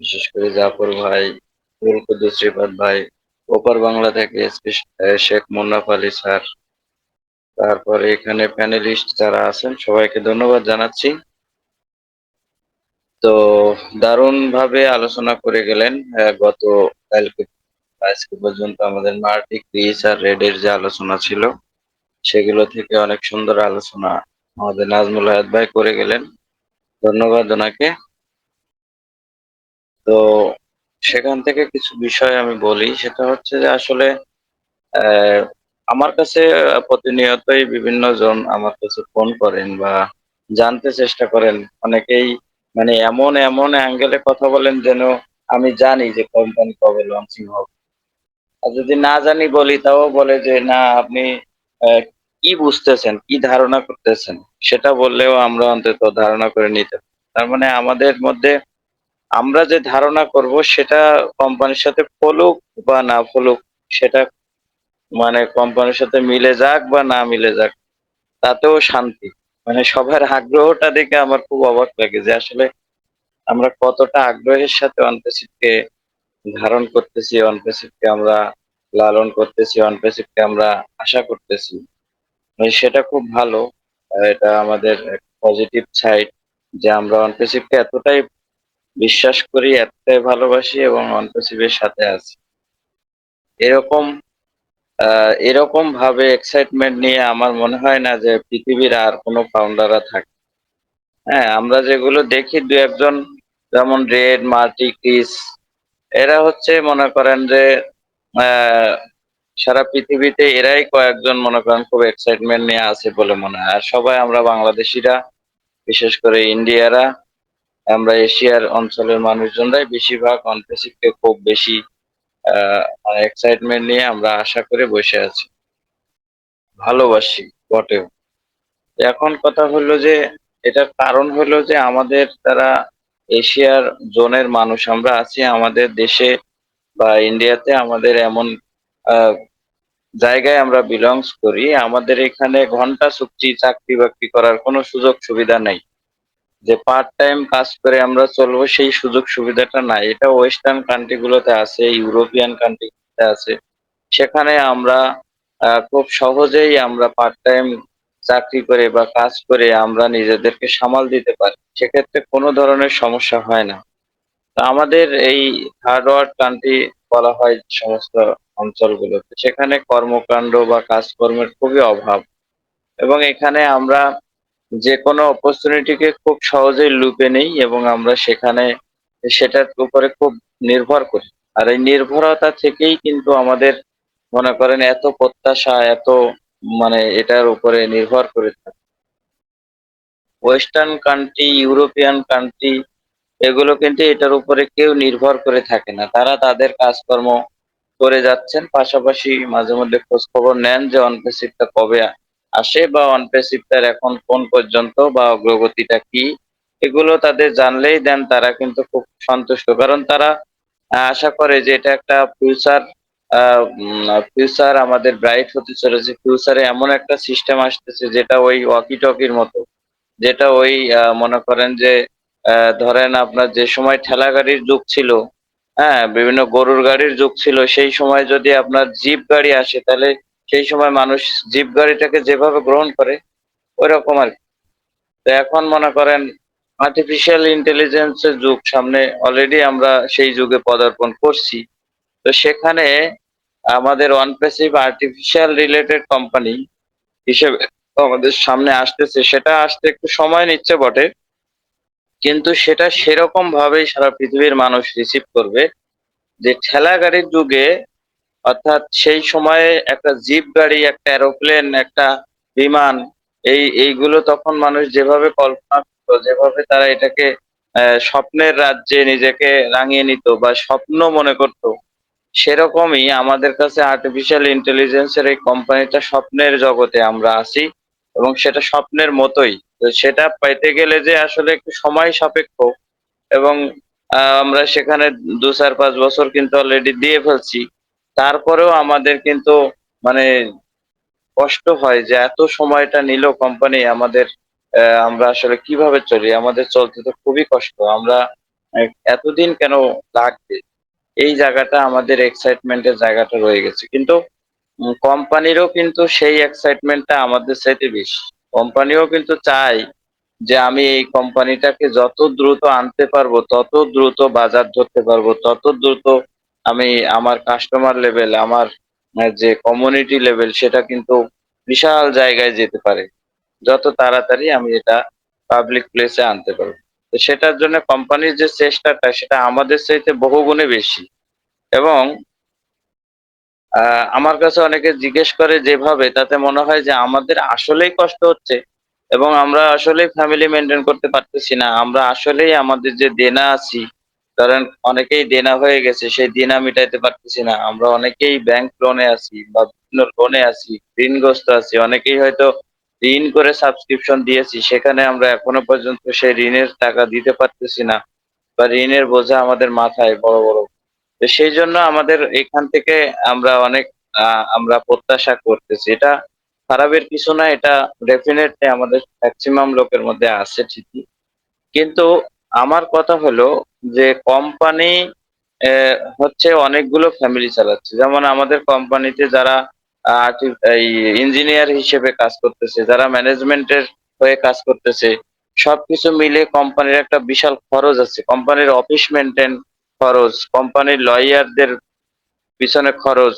বিশেষ করে জাফর ভাই রিফাত ভাই, ওপার বাংলা থেকে শেখ মুন্নাফ আলী স্যার। তারপরে এখানে প্যানেলিস্ট যারা আছেন, সবাইকে ধন্যবাদ জানাচ্ছি। তো দারুণ ভাবে আলোচনা করে গেলেন গত কালকে আজকে পর্যন্ত আমাদের মাল্টি ক্রিস আর রেডের যে আলোচনা ছিল, সেগুলো থেকে অনেক সুন্দর আলোচনা আমাদের নাজমুল হায়াত ভাই করে গেলেন। ধন্যবাদ ওনাকে। তো সেখান থেকে কিছু বিষয় আমি বলি। সেটা হচ্ছে যে আসলে আমার কাছে প্রতিনিয়তই বিভিন্ন জন আমার কাছে ফোন করেন বা জানতে চেষ্টা করেন। অনেকেই মানে এমন এমন অ্যাঙ্গেলে কথা বলেন যেন আমি জানি যে কোম্পানি কবে লঞ্চিং হবে। আর যদি না জানি বলি, তাও বলে যে না, আপনি কি বুঝতেছেন? কি ধারণা করতেছেন? সেটা বললেও আমরা অন্তত ধারণা করে নিতে। তার মানে আমাদের মধ্যে আমরা যে ধারণা করব সেটা কোম্পানির সাথে ফলুক বা না ফলুক, সেটা মানে কোম্পানির সাথে মিলে যাক বা না মিলে যাক, তাতেও শান্তি। মানে সবার আগ্রহটা দেখে আমার খুব অবাক লাগে যে আসলে আমরা কতটা আগ্রহের সাথে অনপেসিভকে ধারণ করতেছি অনপেসিভকে আমরা লালন করতেছি অনপেসিভকে আমরা আশা করতেছি। মানে সেটা খুব ভালো। এটা আমাদের পজিটিভ সাইড যে আমরা অনপেসিভকে এতটাই বিশ্বাস করি এতটাই ভালোবাসি এবং অনপেসিভের সাথে আছি। এরকম এরকম ভাবে এক্সাইটমেন্ট নিয়ে আমার মনে হয় না যে পৃথিবীর আর কোনো ফাউন্ডাররা থাকে। হ্যাঁ আমরা যেগুলো দেখি, দু একজন যেমন রেড মার্টি ক্রিস এরা হচ্ছে মনে করেন যে সারা পৃথিবীতে এরাই কয়েকজন মনে করেন খুব এক্সাইটমেন্ট নিয়ে আছে বলে মনে হয়। আর সবাই আমরা বাংলাদেশিরা, বিশেষ করে ইন্ডিয়ারা আমরা এশিয়ার অঞ্চলের মানুষজনরাই বেশিরভাগ অনপেসিভকে খুব বেশি এক্সাইটমেন্ট নিয়ে আমরা আশা করে বসে আছি। ভালোবাসি, বটেও। এখন কথা হলো যে, এটার কারণ হলো যে আমাদের তারা এশিয়ার জোনের মানুষ। আমরা আছি আমাদের দেশে বা ইন্ডিয়াতে আমাদের এমন জায়গায় আমরা বিলংস করি। আমাদের এখানে ঘণ্টা চুক্তি চাকরি বাকরি করার কোনো সুযোগ সুবিধা নেই। যে পার্ট টাইম কাজ করে আমরা চলবো, সেই সুযোগ সুবিধাটা নাই। এটা ওয়েস্টার্ন কান্ট্রি গুলোতে আছে ইউরোপিয়ান কান্ট্রি আছে। সেখানে আমরা খুব সহজেই আমরা পার্ট টাইম চাকরি করে বা কাজ করে আমরা নিজেদেরকে সামাল দিতে পারি। সেক্ষেত্রে কোনো ধরনের সমস্যা হয় না। আমাদের এই থার্ড ওয়ার্ল্ড কান্ট্রি বলা হয় সমস্ত অঞ্চলগুলোতে। সেখানে কর্মকাণ্ড বা কাজকর্মের খুবই অভাব। এবং এখানে আমরা যে কোনো অপরচুনিটিকে খুব সহজেই লুপে নেই এবং আমরা সেখানে সেটার উপরে খুব নির্ভর করি। আর এই নির্ভরতা থেকেই কিন্তু আমাদের মনে করেন এত প্রত্যাশা, এত মানে এটার উপরে নির্ভর করে থাকে। ওয়েস্টার্ন কান্ট্রি ইউরোপিয়ান কান্ট্রি এগুলো কিন্তু এটার উপরে কেউ নির্ভর করে থাকে না। তারা তাদের কাজকর্ম করে যাচ্ছেন, পাশাপাশি মাঝে মধ্যে খোঁজ খবর নেন যে অনপেসিভটা কবে আসে বা অনপেসিভটার এখন কোন পর্যন্ত বা অগ্রগতিটা কি, এগুলো তাদের জানলেই দেন, তারা কিন্তু খুব সন্তুষ্ট। কারণ তারা আশা করে যে এটা একটা ফিউচার ফিউচার আমাদের ব্রাইট হতে চলেছে। ফিউচারে এমন একটা সিস্টেম আসতেছে যেটা ওই ওয়াকি টকির মতো, যেটা ওই মনে করেন যে ধরেন আপনার যে সময় ঠেলা গাড়ির যুগ ছিল হ্যাঁ বিভিন্ন গরুর গাড়ির যুগ ছিল, সেই সময় যদি আপনার জিপ গাড়ি আসে, তাহলে সেই সময় মানুষ জিপ গাড়িটাকে যেভাবে গ্রহণ করে ওই রকম আর। তো এখন মনে করেন আর্টিফিশিয়াল ইন্টেলিজেন্সের যুগ, সামনে অলরেডি আমরা সেই যুগে পদার্পণ করছি তো সেখানে আমাদের অনপেসিভ আর্টিফিশিয়াল রিলেটেড কোম্পানি হিসেবে আমাদের সামনে আসতেছে সেটা আসতে একটু সময় নিচ্ছে বটে, কিন্তু সেটা সেরকম ভাবেই সারা পৃথিবীর মানুষ রিসিভ করবে যে ঠেলা গাড়ির যুগে অর্থাৎ সেই সময়ে একটা জিপ গাড়ি, একটা এরোপ্লেন একটা বিমান, এই, এইগুলো তখন মানুষ যেভাবে কল্পনা করতো, যেভাবে তারা এটাকে স্বপ্নের রাজ্যে নিজেকে রাঙিয়ে নিত বা স্বপ্ন মনে করতো, সেরকমই আমাদের কাছে আর্টিফিশিয়াল ইন্টেলিজেন্সের এই কোম্পানিটা স্বপ্নের জগতে আমরা আছি এবং সেটা স্বপ্নের মতোই। তো সেটা পাইতে গেলে যে আসলে একটু সময় সাপেক্ষ এবং আমরা সেখানে দু চার পাঁচ বছর কিন্তু অলরেডি দিয়ে ফেলছি। তারপরেও আমাদের কিন্তু মানে কষ্ট হয় যে এত সময়টা নিল কোম্পানি আমাদের আমরা আসলে কীভাবে চলি? আমাদের চলতে তো খুবই কষ্ট। আমরা এতদিন কেন লাগবে? এই জায়গাটা আমাদের এক্সাইটমেন্টের জায়গাটা রয়ে গেছে। কিন্তু কোম্পানিরও কিন্তু সেই এক্সাইটমেন্টটা আমাদের সাথে বেশি। কোম্পানিও কিন্তু চায় যে আমি এই কোম্পানিটাকে যত দ্রুত আনতে পারব, তত দ্রুত বাজার ধরতে পারব, তত দ্রুত আমি আমার কাস্টমার লেভেল আমার যে কমিউনিটি লেভেল সেটা কিন্তু বিশাল জায়গায় যেতে পারে। যত তাড়াতাড়ি আমি এটা পাবলিক প্লেসে আনতে পারব। তো সেটার জন্য কোম্পানির যে চেষ্টাটা, সেটা আমাদের চাইতে বহুগুণে বেশি। এবং আমার কাছে অনেকে জিজ্ঞেস করে যেভাবে, তাতে মনে হয় যে আমাদের আসলেই কষ্ট হচ্ছে এবং আমরা আসলেই ফ্যামিলি মেনটেন করতে পারতেছি না। আমরা আসলেই আমাদের যে দেনা আছি ধরেন অনেকেই দেনা হয়ে গেছে, সেই দেনা মিটাইতে পারতেছি না। আমরা অনেকেই ব্যাংক লোনে আছি বা বিভিন্ন লোনে আছি, ঋণগ্রস্ত আছি। অনেকেই হয়তো ঋণ করে সাবস্ক্রিপশন দিয়েছি, সেখানে আমরা এখনও পর্যন্ত সেই ঋণের টাকা দিতে পারতেছি না বা ঋণের বোঝা আমাদের মাথায় বড় বড়। তো সেই জন্য আমাদের এখান থেকে আমরা অনেক আমরা প্রত্যাশা করতেছি। এটা খারাপের কিছু না, এটা ডেফিনেটলি আমাদের ম্যাক্সিমাম লোকের মধ্যে আছে ঠিকই। কিন্তু আমার কথা হলো যে কোম্পানি হচ্ছে অনেকগুলো ফ্যামিলি চালাচ্ছে। যেমন আমাদের কোম্পানিতে যারা ইঞ্জিনিয়ার হিসেবে কাজ করতেছে, যারা ম্যানেজমেন্টের হয়ে কাজ করতেছে, সবকিছু মিলে কোম্পানির একটা বিশাল খরচ আছে। কোম্পানির অফিস মেনটেন খরচ কোম্পানির লয়ারদের পিছনে খরচ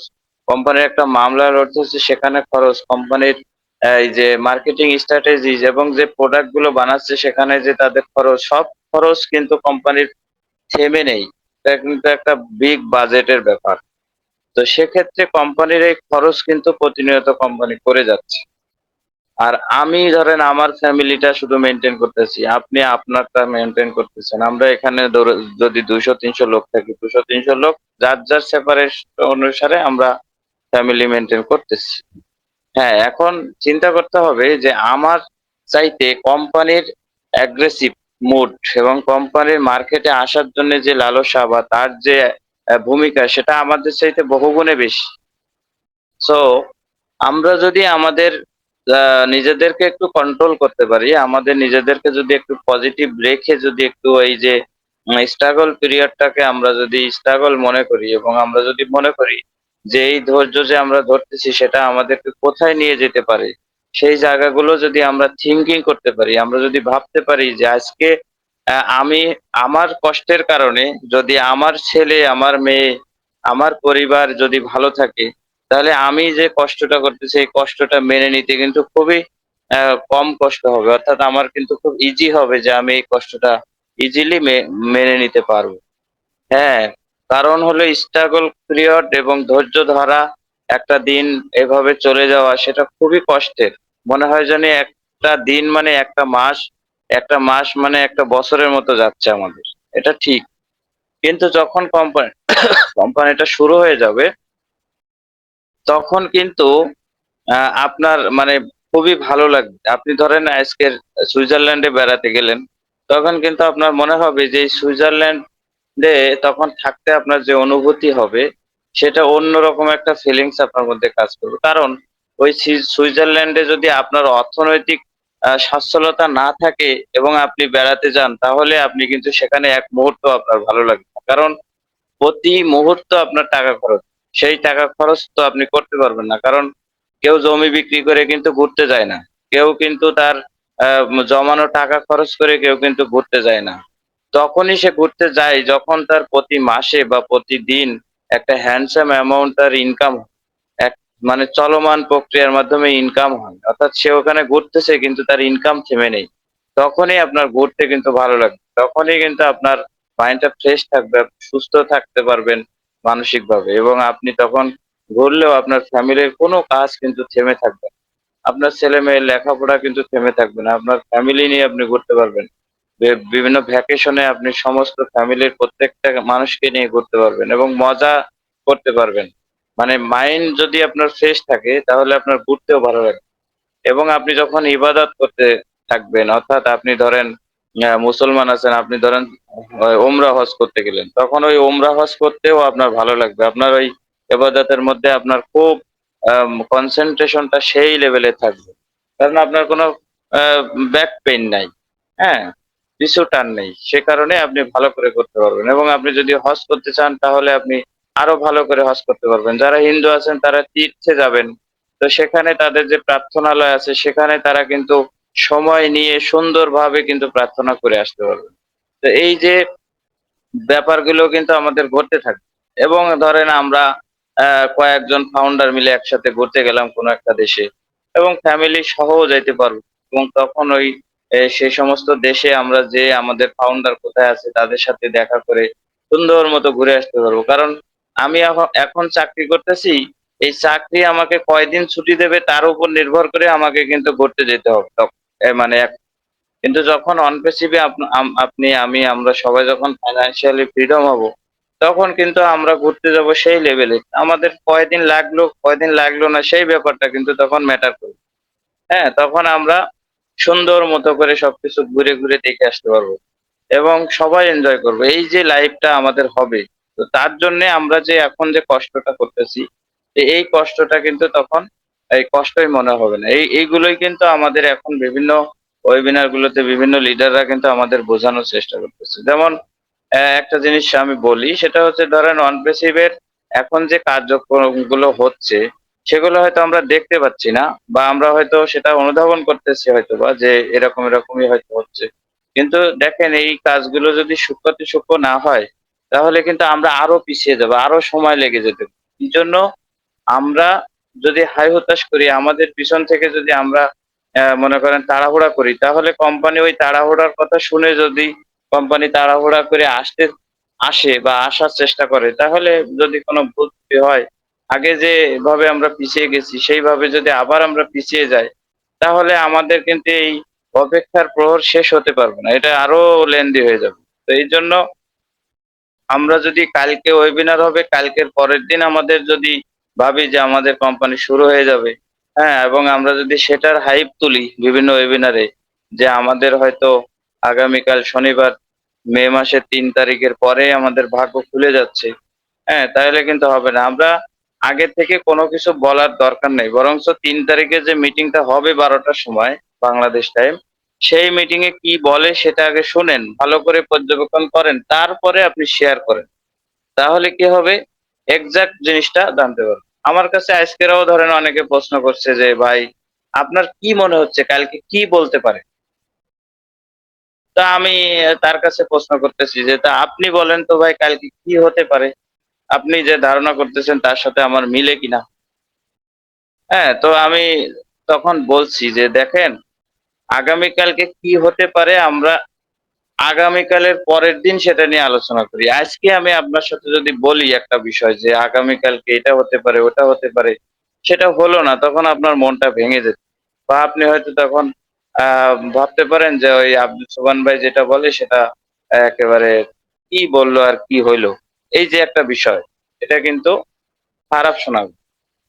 কোম্পানির একটা মামলা লড়তেছে, সেখানে খরচ কোম্পানির এই যে মার্কেটিং স্ট্র্যাটেজিজ এবং যে প্রোডাক্টগুলো বানাচ্ছে, সেখানে যে তাদের খরচ, সব খরচ কিন্তু কোম্পানির থেমে নেই। এটা কিন্তু একটা বিগ বাজেটের ব্যাপার। তো সেক্ষেত্রে কোম্পানির এই খরচ কিন্তু প্রতিনিয়ত কোম্পানি করে যাচ্ছে। আর আমি ধরেন আমার ফ্যামিলিটা শুধু মেনটেন করতেছি, আপনি আপনারটা মেনটেন করতেছেন। আমরা এখানে যদি দুইশো তিনশো লোক থাকি, দুশো, তিনশো লোক, যার যার সেপারেট অনুসারে আমরা ফ্যামিলি মেনটেন করতেছি। হ্যাঁ এখন চিন্তা করতে হবে যে আমার চাইতে কোম্পানির অ্যাগ্রেসিভ মুড এবং কোম্পানির মার্কেটে আসার জন্য যে লালসা বা তার যে ভূমিকা সেটা আমাদের চাইতে বহুগুণে বেশি। সো আমরা যদি আমাদের নিজেদেরকে একটু কন্ট্রোল করতে পারি, আমাদের নিজেদেরকে যদি একটু পজিটিভ রেখে যদি একটু এই যে স্ট্রাগল পিরিয়ডটাকে আমরা যদি স্ট্রাগল মনে করি এবং আমরা যদি মনে করি যে এই ধৈর্য যে আমরা ধরতেছি সেটা আমাদেরকে কোথায় নিয়ে যেতে পারে সেই জায়গাগুলো যদি আমরা থিঙ্কিং করতে পারি, আমরা যদি ভাবতে পারি যে আজকে আমি আমার কষ্টের কারণে যদি আমার ছেলে, আমার মেয়ে, আমার পরিবার যদি ভালো থাকে, তাহলে আমি যে কষ্টটা করতেছি, এই কষ্টটা মেনে নিতে কিন্তু খুবই কম কষ্ট হবে। অর্থাৎ আমার কিন্তু খুব ইজি হবে যে আমি এই কষ্টটা ইজিলি মেনে নিতে পারব। হ্যাঁ কারণ হলো স্ট্রাগল পিরিয়ড এবং ধৈর্য ধরা একটা দিন এভাবে চলে যাওয়া সেটা খুবই কষ্টের। মনে হয় যেন একটা দিন মানে একটা মাস একটা মাস মানে একটা বছরের মতো যাচ্ছে আমাদের। এটা ঠিক। কিন্তু যখন কোম্পানি কোম্পানিটা শুরু হয়ে যাবে, তখন কিন্তু আপনার মানে খুবই ভালো লাগবে। আপনি ধরেন আজকে সুইজারল্যান্ডে বেড়াতে গেলেন, তখন কিন্তু আপনার মনে হবে যে সুইজারল্যান্ডে তখন থাকতে আপনার যে অনুভূতি হবে সেটা অন্যরকম একটা ফিলিংস আপনার মধ্যে কাজ করবে। কারণ ওই সুইজারল্যান্ডে যদি আপনার অর্থনৈতিক সচ্ছলতা না থাকে এবং আপনি বেড়াতে যান, তাহলে আপনি কিন্তু সেখানে এক মুহূর্ত আপনার ভালো লাগবে। কারণ প্রতি মুহূর্ত আপনার টাকা খরচ। সেই টাকা খরচ তো আপনি করতে পারবেন না। কারণ কেউ জমি বিক্রি করে কিন্তু ঘুরতে যায় না। কেউ কিন্তু তার জমানো টাকা খরচ করে কেউ কিন্তু ঘুরতে যায় না। তখনই সে ঘুরতে যায়, যখন তার প্রতি মাসে বা প্রতিদিন একটা হ্যান্ডসাম অ্যামাউন্ট তার ইনকাম এক মানে চলমান প্রক্রিয়ার মাধ্যমে ইনকাম হয়। অর্থাৎ সে ওখানে ঘুরতেছে কিন্তু তার ইনকাম থেমে নেই। তখনই আপনার ঘুরতে কিন্তু ভালো লাগবে। তখনই কিন্তু আপনার মাইন্ডটা ফ্রেশ থাকবে সুস্থ থাকতে পারবেন মানসিক ভাবে এবং আপনি তখন ঘুরলেও আপনার ফ্যামিলির কোনো কাজ কিন্তু থেমে থাকবে। আপনার ছেলে মেয়ের লেখাপড়া কিন্তু থেমে থাকবে না। আপনার ফ্যামিলি নিয়ে আপনি ঘুরতে পারবেন। বিভিন্ন ভ্যাকেশনে আপনি সমস্ত ফ্যামিলির প্রত্যেকটা মানুষকে নিয়ে ঘুরতে পারবেন এবং মজা করতে পারবেন। মানে মাইন্ড যদি আপনার ফ্রেশ থাকে, তাহলে আপনার ঘুরতেও ভালো লাগবে এবং আপনি যখন ইবাদত করতে থাকবেন, অর্থাৎ আপনি ধরেন মুসলমান আছেন, আপনি ধরেন ওমরা হজ করতে গেলেন, তখন ওই ওমরা হজ করতেও আপনার ভালো লাগবে। আপনার ওই ইবাদতের মধ্যে আপনার খুব কনসেন্ট্রেশনটা সেই লেভেলে থাকবে। কারণ আপনার কোনো ব্যাক পেইন নাই। হ্যাঁ? পিছু টান নেই। সে কারণে আপনি ভালো করে করতে পারবেন। এবং আপনি যদি হজ করতে চান, তাহলে আপনি আরও ভালো করে হজ করতে পারবেন। যারা হিন্দু আছেন, তারা তীর্থে যাবেন। তো সেখানে তাদের যে প্রার্থনালয় আছে, সেখানে তারা কিন্তু সময় নিয়ে সুন্দরভাবে কিন্তু প্রার্থনা করে আসতে পারবেন। তো এই যে ব্যাপারগুলো কিন্তু আমাদের ঘটতে থাকে। এবং ধরেন আমরা কয়েকজন ফাউন্ডার মিলে একসাথে ঘুরতে গেলাম কোনো একটা দেশে। এবং ফ্যামিলি সহ যাইতে পারব। এবং তখন ওই সেই সমস্ত দেশে আমরা যে আমাদের ফাউন্ডার কোথায় আছে তাদের সাথে দেখা করে সুন্দর মতো ঘুরে আসতে পারব। কারণ আমি এখন চাকরি করতেছি, এই চাকরি আমাকে কয়দিন ছুটি দেবে তার উপর নির্ভর করে আমাকে কিন্তু ঘুরতে যেতে হবে মানে কিন্তু যখন অন পেসিভে আপনি, আমি, আমরা সবাই যখন ফাইন্যান্সিয়ালি ফ্রিডম হব, তখন কিন্তু আমরা ঘুরতে যাব সেই লেভেলে আমাদের কয়দিন লাগল কয়দিন লাগল না সেই ব্যাপারটা কিন্তু তখন ম্যাটার করবে হ্যাঁ তখন আমরা সুন্দর মতো করে সবকিছু ঘুরে ঘুরে দেখে আসতে পারব। এবং সবাই এনজয় করব। এই যে লাইফটা আমাদের হবে, তো তার জন্য আমরা যে এখন যে কষ্টটা করতেছি এই কষ্টটা কিন্তু তখন এই কষ্টই মনে হবে না। এই, এইগুলোই কিন্তু আমাদের এখন বিভিন্ন ওয়েবিনার গুলোতে বিভিন্ন লিডাররা কিন্তু আমাদের বোঝানোর চেষ্টা করতেছে। যেমন একটা জিনিস আমি বলি, সেটা হচ্ছে ধরেন অনপেসিভের এখন যে কার্যক্রমগুলো হচ্ছে সেগুলো হয়তো আমরা দেখতে পাচ্ছি না, বা আমরা হয়তো সেটা অনুধাবন করতেছি হয়তো বা যে এরকম এরকমই হয়তো হচ্ছে। কিন্তু দেখেন, এই কাজগুলো যদি সূক্ষ্মতে সূক্ষ্ম না হয়, তাহলে কিন্তু আমরা আরও পিছিয়ে যাব, আরও সময় লেগে যেতে এই জন্য আমরা যদি হাই হতাশ করি, আমাদের পিছন থেকে যদি আমরা মনে করেন তাড়াহুড়া করি, তাহলে কোম্পানি ওই তাড়াহুড়ার কথা শুনে যদি কোম্পানি তাড়াহুড়া করে আসতে, আসে বা আসার চেষ্টা করে, তাহলে যদি কোনো ভুল হয় আগে যে ভাবে আমরা পিছিয়ে গেছি, সেইভাবে যদি আবার আমরা পিছিয়ে যাই, তাহলে আমাদের কিন্তু এই অপেক্ষার প্রহর শেষ হতে পারবে না, এটা আরও লেন্দি হয়ে যাবে। তো এই জন্য আমরা যদি কালকে ওয়েবিনার হবে, কালকের পরের দিন আমাদের যদি ভাবি যে আমাদের কোম্পানি শুরু হয়ে যাবে হ্যাঁ এবং আমরা যদি সেটার হাইপ তুলি বিভিন্ন ওয়েবিনারে যে আমাদের হয়তো আগামীকাল শনিবার, মে মাসের তিন তারিখের পরে আমাদের ভাগ্য খুলে যাচ্ছে হ্যাঁ তাহলে কিন্তু হবে না। আমরা আগে থেকে কোনো কিছু বলার দরকার নেই। বরঞ্চ তিন তারিখে যে মিটিংটা হবে বারোটার সময় বাংলাদেশ টাইম, সেই মিটিং এ কি বলে সেটা আগে শুনেন, ভালো করে পর্যবেক্ষণ করেন, তারপরে আপনি শেয়ার করেন। তাহলে কি হবে? এক্সাক্ট জিনিসটা জানতে পারবেন। আমার কাছে আজকেরাও ধরেন অনেকে প্রশ্ন করছে যে, ভাই, আপনার কি মনে হচ্ছে? কালকে কি বলতে পারে? তা আমি তার কাছে প্রশ্ন করতেছি যে, তা আপনি বলেন তো ভাই, কালকে কি হতে পারে? আপনি যে ধারণা করতেছেন তার সাথে আমার মিলে কিনা? হ্যাঁ তো আমি তখন বলছি যে দেখেন, আগামীকালকে কি হতে পারে আমরা আগামীকালের পরের দিন সেটা নিয়ে আলোচনা করি। আজকে আমি আপনার সাথে যদি বলি একটা বিষয় যে আগামীকালকে এটা হতে পারে, ওটা হতে পারে, সেটা হলো না, তখন আপনার মনটা ভেঙে যেত। বা আপনি হয়তো তখন ভাবতে পারেন যে ওই আব্দুল সোবান ভাই যেটা বলে সেটা একেবারে কি বলল আর কি হইল। এই যে একটা বিষয়, এটা কিন্তু খারাপ শোনাবে।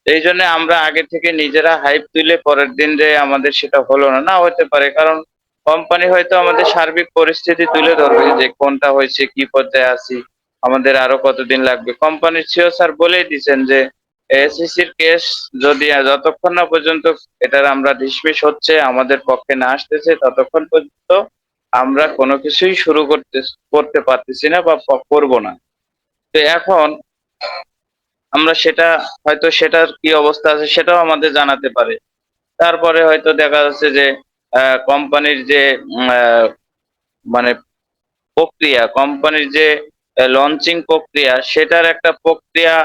এই জন্য আমরা আগে থেকে নিজেরা হাইপ তুলে পরের দিন যে আমাদের সেটা হলো না না হতে পারে। কারণ কোম্পানি হয়তো আমাদের সার্বিক পরিস্থিতি তুলে ধরবে যে কোনটা হয়েছে, কি পর্যায়ে আছি, আমাদের আরও কতদিন লাগবে। কোম্পানির সিও স্যার বলেই দিচ্ছেন যে এসিসির কেস যদি যতক্ষণ না পর্যন্ত এটার আমরা ডিসমিস হচ্ছে, আমাদের পক্ষে না আসতেছে, ততক্ষণ পর্যন্ত আমরা কোনো কিছুই শুরু করতে করতে পারতেছি না বা করব না। তো এখন আমরা সেটা, হয়তো সেটার কি অবস্থা আছে সেটাও আমাদের জানাতে পারে। তারপরে হয়তো দেখা যাচ্ছে যে কোম্পানির যে মানে প্রক্রিয়া, কোম্পানির যে লঞ্চিং প্রক্রিয়া, সেটার একটা প্রক্রিয়া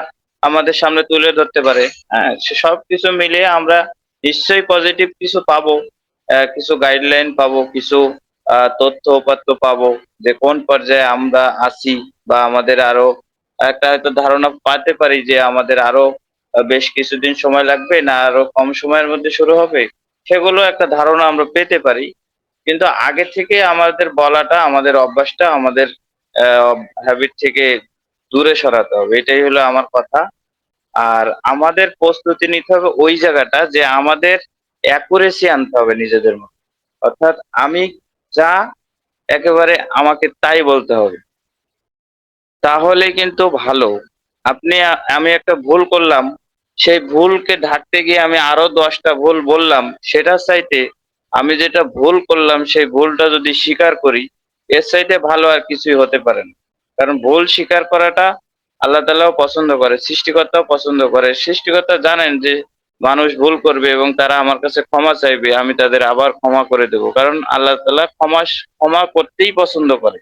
আমাদের সামনে তুলে ধরতে পারে। হ্যাঁ সে সবকিছু মিলিয়ে আমরা নিশ্চয়ই পজিটিভ কিছু পাবো। কিছু গাইডলাইন পাবো, কিছু তথ্য উপাত্ত পাবো যে কোন পর্যায়ে আমরা আছি বা আমাদের আরও একটা হয়তো ধারণা পাতে পারি যে আমাদের আরও বেশ কিছুদিন সময় লাগবে না আরও কম সময়ের মধ্যে শুরু হবে, সেগুলো একটা ধারণা আমরা পেতে পারি। কিন্তু আগে থেকে আমাদের বলাটা, আমাদের অভ্যাসটা আমাদের হ্যাবিট থেকে দূরে সরাতে হবে। এটাই হলো আমার কথা। আর আমাদের প্রস্তুতি নিতে হবে ওই জায়গাটা যে আমাদের অ্যাকুরেসি আনতে হবে নিজেদের মধ্যে। অর্থাৎ আমি যা, একেবারে আমাকে তাই বলতে হবে। তাহলে কিন্তু ভালো। আপনি আমি একটা ভুল করলাম। সেই ভুলকে ঢাকতে গিয়ে আমি আরও দশটা ভুল বললাম। সেটার চাইতে আমি যেটা ভুল করলাম, সেই ভুলটা যদি স্বীকার করি, এর চাইতে ভালো আর কিছুই হতে পারে না। কারণ ভুল স্বীকার করাটা আল্লাহ তালাও পছন্দ করে, সৃষ্টিকর্তাও পছন্দ করে। সৃষ্টিকর্তা জানেন যে মানুষ ভুল করবে এবং তারা আমার কাছে ক্ষমা চাইবে, আমি তাদের আবার ক্ষমা করে দেব। কারণ আল্লাহ তালা ক্ষমা ক্ষমা করতেই পছন্দ করে।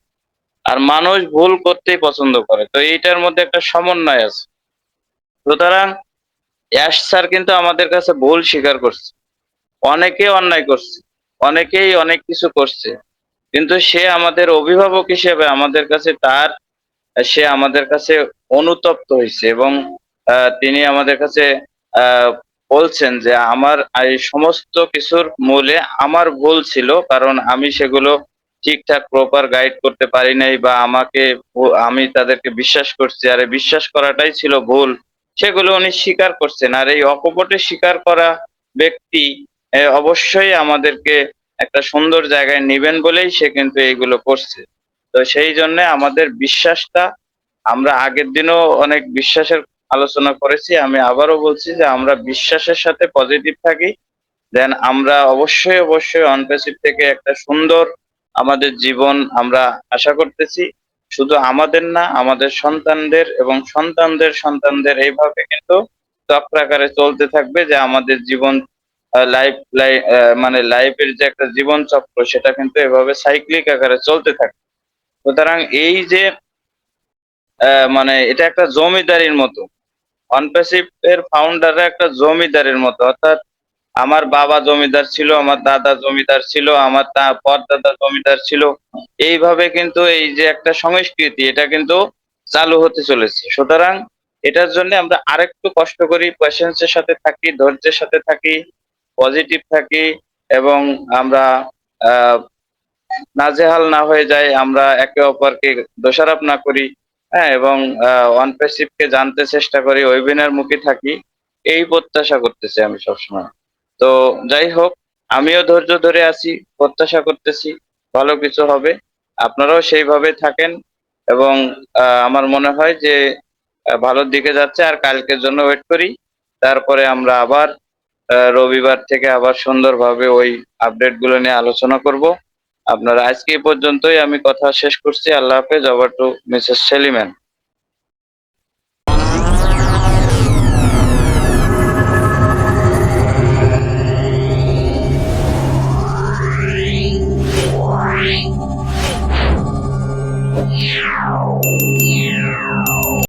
আর মানুষ ভুল করতেই পছন্দ করে। তো এইটার মধ্যে একটা সমন্বয় আছে। সুতরাং অ্যাশ স্যার কিন্তু আমাদের কাছে ভুল স্বীকার করছে। অনেকে অন্যায় করছে। অনেকেই অনেক কিছু করছে। কিন্তু সে আমাদের অভিভাবক হিসেবে আমাদের কাছে তার, সে আমাদের কাছে অনুতপ্ত হয়েছে এবং তিনি আমাদের কাছে বলছেন যে আমার এই সমস্ত কিছুর মূলে আমার ভুল ছিল কারণ আমি সেগুলো ঠিকঠাক প্রপার গাইড করতে পারি নাই বা আমাকে আমি তাদেরকে বিশ্বাস করছি। আর বিশ্বাস করাটাই ছিল ভুল। সেগুলো উনি স্বীকার করছেন। আর এই অকপটে স্বীকার করা ব্যক্তি অবশ্যই আমাদেরকে একটা সুন্দর জায়গায় নেবেন বলেই সে কিন্তু এইগুলো করছে। তো সেই জন্য আমাদের বিশ্বাসটা, আমরা আগের দিনও অনেক বিশ্বাসের আলোচনা করেছি। আমি আবারও বলছি যে আমরা বিশ্বাসের সাথে পজিটিভ থাকি। দেন আমরা অবশ্যই অবশ্যই অনপেসিভ থেকে একটা সুন্দর আমাদের জীবন আমরা আশা করতেছি, শুধু আমাদের না, আমাদের সন্তানদের এবং সন্তানদের সন্তানদের এইভাবে কিন্তু চক্রাকারে চলতে থাকবে যে আমাদের জীবন লাইফ লাই মানে লাইফের যে একটা জীবন চক্র সেটা কিন্তু এভাবে সাইক্লিক আকারে চলতে থাকে সুতরাং এই যে মানে এটা একটা জমিদারির মতো অনপ্যাসিভ এর ফাউন্ডাররা একটা জমিদারের মতো, অর্থাৎ আমার বাবা জমিদার ছিল, আমার দাদা জমিদার ছিল, আমার পরদাদা জমিদার ছিল। এইভাবে কিন্তু এই যে একটা সংস্কৃতি, এটা কিন্তু চালু হতে চলেছে। সুতরাং এটার জন্য আমরা আরেকটু কষ্ট করি পেশেন্সের সাথে থাকি, ধৈর্যের সাথে থাকি পজিটিভ থাকি এবং আমরা নাজেহাল না হয়ে যায় আমরা একে অপরকে দোষারোপ না করি হ্যাঁ এবং অনপেসিভ কে জানতে চেষ্টা করি ওয়েবিনার মুখী থাকি, এই প্রত্যাশা করতেছি আমি সবসময়। তো যাই হোক, আমিও ধৈর্য ধরে আছি, প্রত্যাশা করতেছি ভালো কিছু হবে। আপনারাও সেইভাবে থাকেন এবং আমার মনে হয় যে ভালোর দিকে যাচ্ছে আর কালকের জন্য ওয়েট করি। তারপরে আমরা আবার রবিবার থেকে আবার সুন্দরভাবে ওই আপডেটগুলো নিয়ে আলোচনা করব। আপনারা আজকে এই পর্যন্তই আমি কথা শেষ করছি। আল্লাহ হাফেজ। Over to Mrs সেলিম্যান